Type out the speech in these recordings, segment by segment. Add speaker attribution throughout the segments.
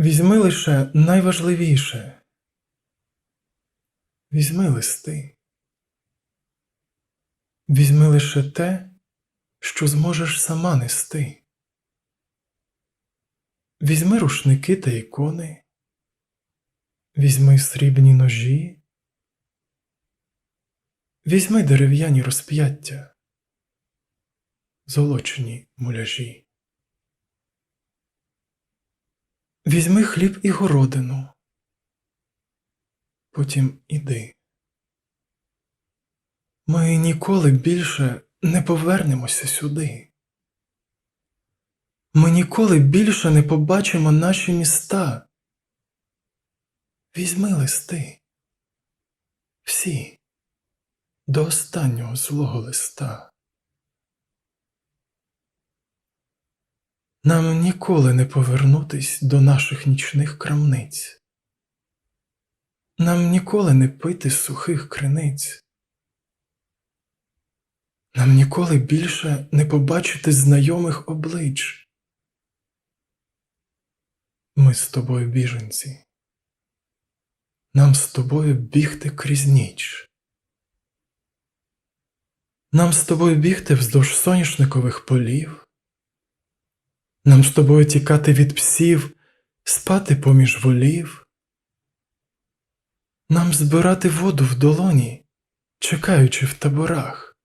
Speaker 1: Візьми лише найважливіше. Візьми листи. Візьми лише те, що зможеш сама нести. Візьми рушники та ікони. Візьми срібні ножі. Візьми дерев'яні розп'яття, золочені муляжі. Візьми хліб і городину. Потім іди. Ми ніколи більше не повернемося сюди. Ми ніколи більше не побачимо наші міста. Візьми листи. Всі до останнього злого листа. Нам ніколи не повернутись до наших нічних крамниць. Нам ніколи не пити сухих криниць. Нам ніколи більше не побачити знайомих облич. Ми з тобою біженці. Нам з тобою бігти крізь ніч. Нам з тобою бігти вздовж соняшникових полів. Нам з тобою тікати від псів, спати поміж волів. Нам збирати воду в долоні, чекаючи в таборах,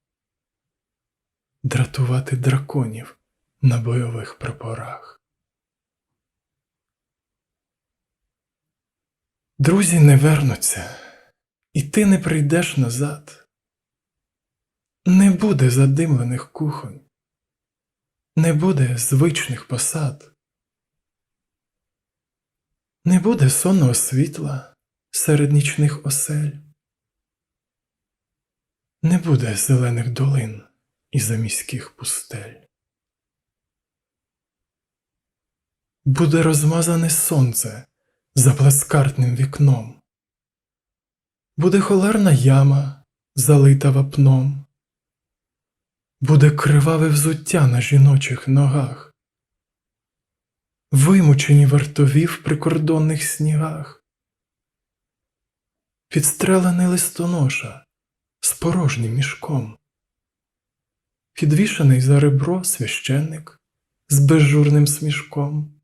Speaker 1: дратувати драконів на бойових прапорах. Друзі не вернуться, і ти не прийдеш назад. Не буде задимлених кухонь, не буде звичних посад, не буде сонного світла серед нічних осель, не буде зелених долин і заміських пустель. Буде розмазане сонце за плескартним вікном, буде холерна яма, залита вапном, буде криваве взуття на жіночих ногах, вимучені вартові в прикордонних снігах, підстрелений листоноша з порожнім мішком, підвішений за ребро священник з безжурним смішком.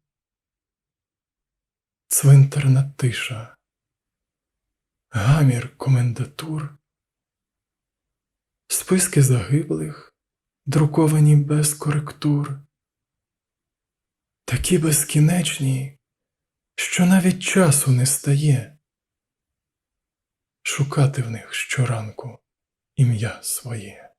Speaker 1: Цвинтарна тиша, гамір комендатур, списки загиблих, друковані без коректур, такі безкінечні, що навіть часу не стає шукати в них щоранку ім'я своє.